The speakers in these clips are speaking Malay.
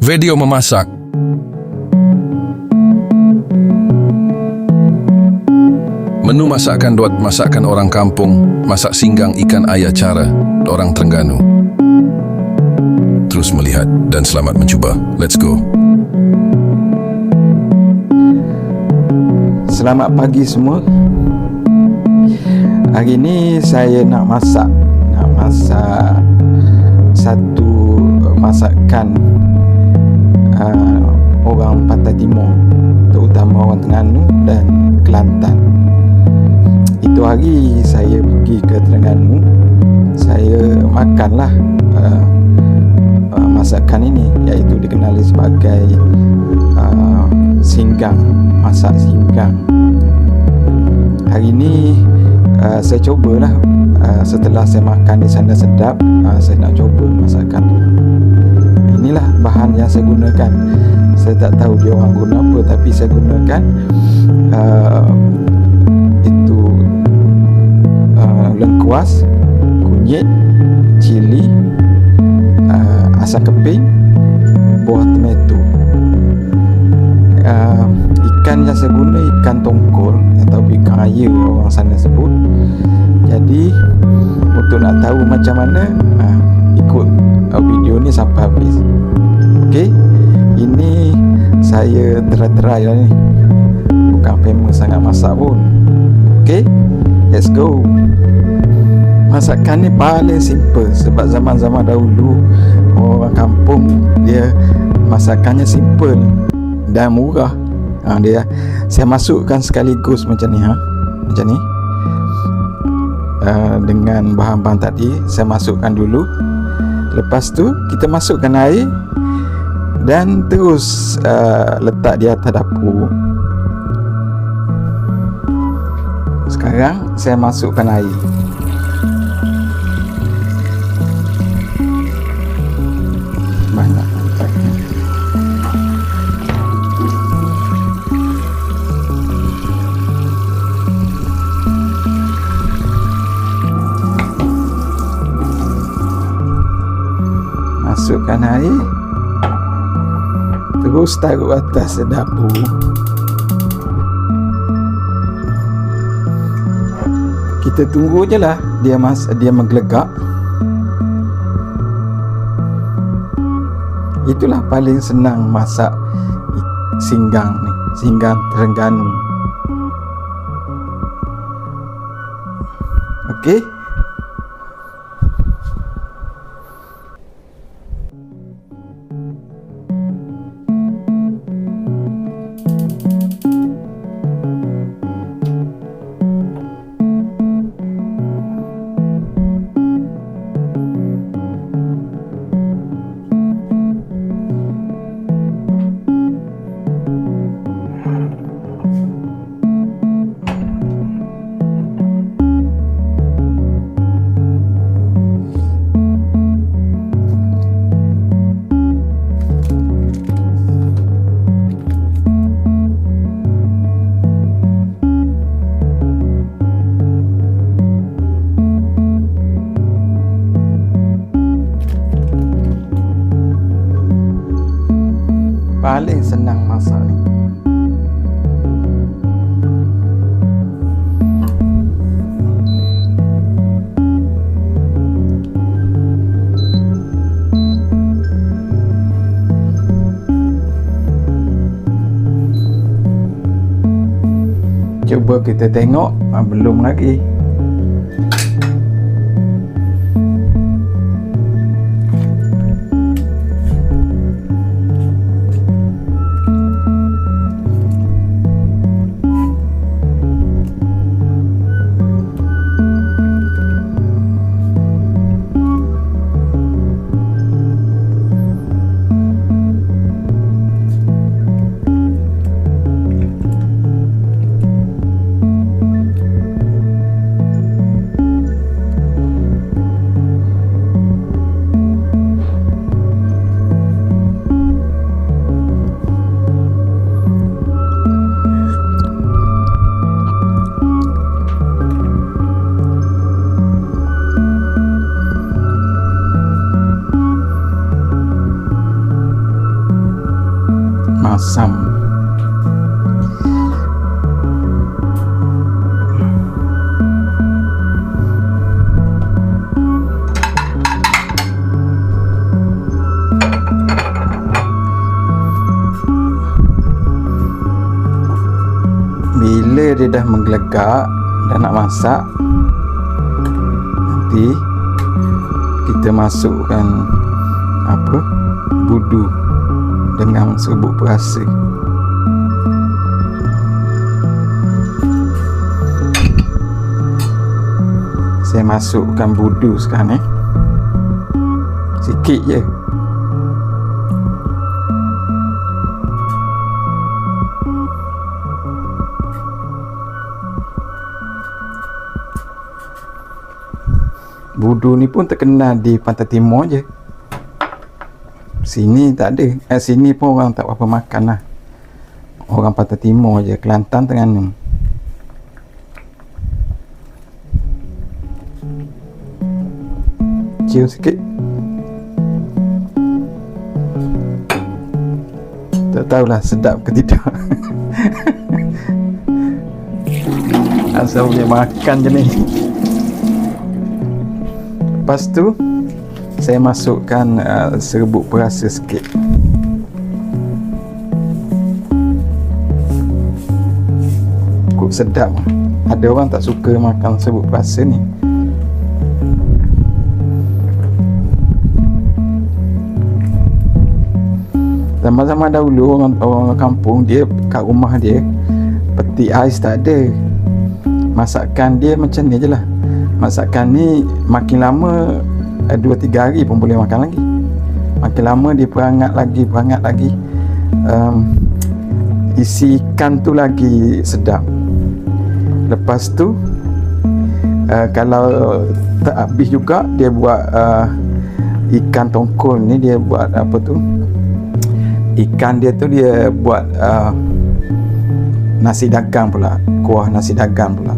Video memasak. Menu masakan buat masakan orang kampung, masak singgang ikan ayah cara, orang Terengganu. Terus melihat dan selamat mencuba. Let's go. Selamat pagi semua. Hari ni saya nak masak nak masak satu masakan uh, orang Pantai Timur terutama orang Terengganu dan Kelantan. Itu hari saya pergi ke Terengganu. Saya makanlah uh, uh, masakan ini iaitu dikenali sebagai uh, singgang masak singgang. Hari ini uh, saya cubalah uh, setelah saya makan di sana sedap uh, saya nak cuba masakan inilah bahan yang saya gunakan. Saya tak tahu dia orang guna apa tapi saya gunakan uh, itu uh, lengkuas kunyit cili uh, asam keping buah tomato. Uh, ikan yang saya guna ikan tongkol atau ikan air orang sana sebut. Jadi untuk nak tahu macam mana uh, ikut uh, video ni sampai habis ok ini saya try-try lah ni. Bukan famous sangat masak pun. Ok let's go. Masakan ni paling simple sebab zaman-zaman dahulu orang kampung dia masakannya simple dan murah. Ha, dia. Saya masukkan sekaligus macam ni ha? Macam ni. Uh, dengan bahan-bahan tadi saya masukkan dulu. Lepas tu kita masukkan air dan terus uh, letak di atas dapur. Sekarang saya masukkan air. Banyak masukkan air terus taruh atas dapur kita tunggu je lah dia mas dia menggelegak. Itulah paling senang masak singgang ni. Singgang Terengganu. Okey Cuba kita tengok ah, Belum lagi masam. Bila dia dah menggelegak dah nak masak nanti kita masukkan apa? Budu dengan serbuk perasa. Saya masukkan budu sekarang eh. Sikit je. Budu ni pun terkenal di Pantai Timur je Sini tak ada eh, Sini pun orang tak apa makan lah. Orang Pantai Timur je Kelantan Terengganu Cium sikit. Tak tahulah sedap ke tidak. Asal boleh makan je ni. Lepas tu Saya masukkan uh, serbuk perasa sikit. Cukup sedap. Ada orang tak suka makan serbuk perasa ni. Zaman-zaman dahulu orang, orang kampung dia kat rumah dia peti ais tak ada. Masakan dia macam ni je lah. Masakan ni makin lama eh, dua tiga hari pun boleh makan lagi. Makin lama dia perangat lagi perangat lagi um, isi ikan tu lagi sedap. Lepas tu uh, kalau tak habis juga dia buat uh, ikan tongkol ni dia buat apa tu? Ikan dia tu dia buat uh, nasi dagang pula kuah nasi dagang pula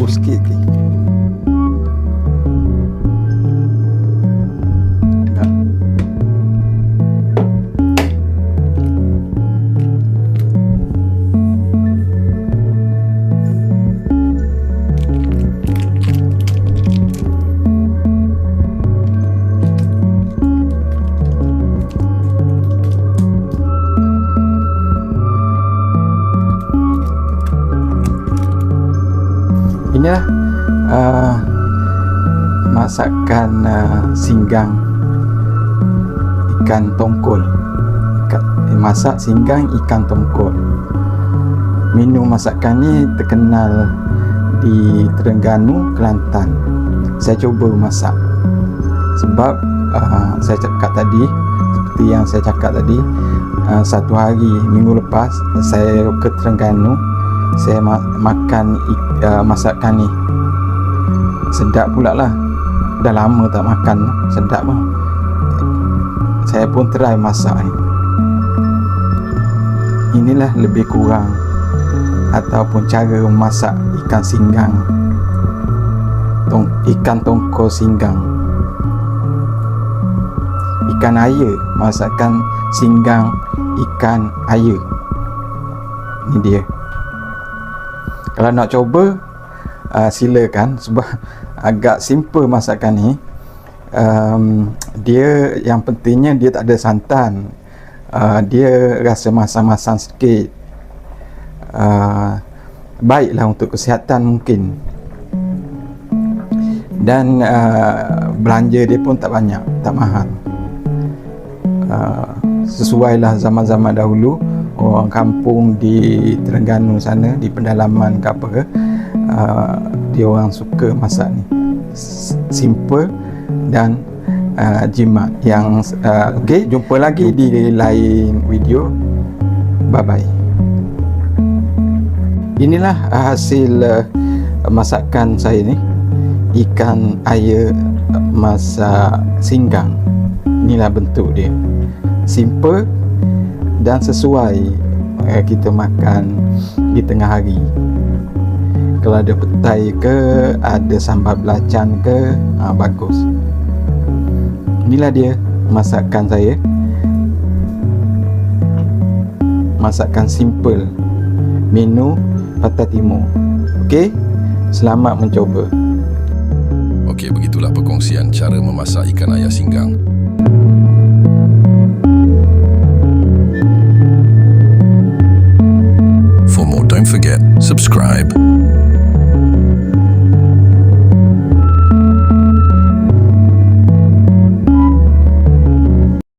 bermasin rebus sikit lagi Ya. Inilah uh, masakan uh, singgang ikan tongkol. Ikan, eh, masak singgang ikan tongkol. Minum masakan ni terkenal di Terengganu Kelantan. Saya cuba masak. Sebab uh, saya cakap tadi seperti yang saya cakap tadi uh, satu hari minggu lepas saya ke Terengganu saya ma- makan ik- uh, masakan ni sedap pula lah. Dah lama tak makan. Sedap lah saya pun try masak ni. Inilah lebih kurang. Ataupun cara memasak ikan singgang. Tong, ikan tongkol singgang. Ikan air. Masakan singgang ikan air. Ni dia kalau nak cuba uh, silakan. Sebab agak simple masakan ni. Um, dia yang pentingnya dia tak ada santan. Uh, dia rasa masam-masam sikit. Uh, baiklah untuk kesihatan mungkin. Dan uh, belanja dia pun tak banyak tak mahal. Uh, sesuailah zaman-zaman dahulu orang kampung di Terengganu sana di pedalaman ke apa ke uh, dia orang suka masak ni. Simple dan uh, jimat. Yang uh, okey jumpa lagi di lain video. Bye bye inilah hasil uh, masakan saya ni. Ikan air masak singgang. Inilah bentuk dia. Simple dan sesuai uh, kita makan di tengah hari. Kalau ada petai ke ada sambal belacan ke uh, bagus. Inilah dia masakan saya. Masakan simple. Menu Patah Timur. Okey, selamat mencoba. Okey, begitulah perkongsian cara memasak ikan ayah singgang.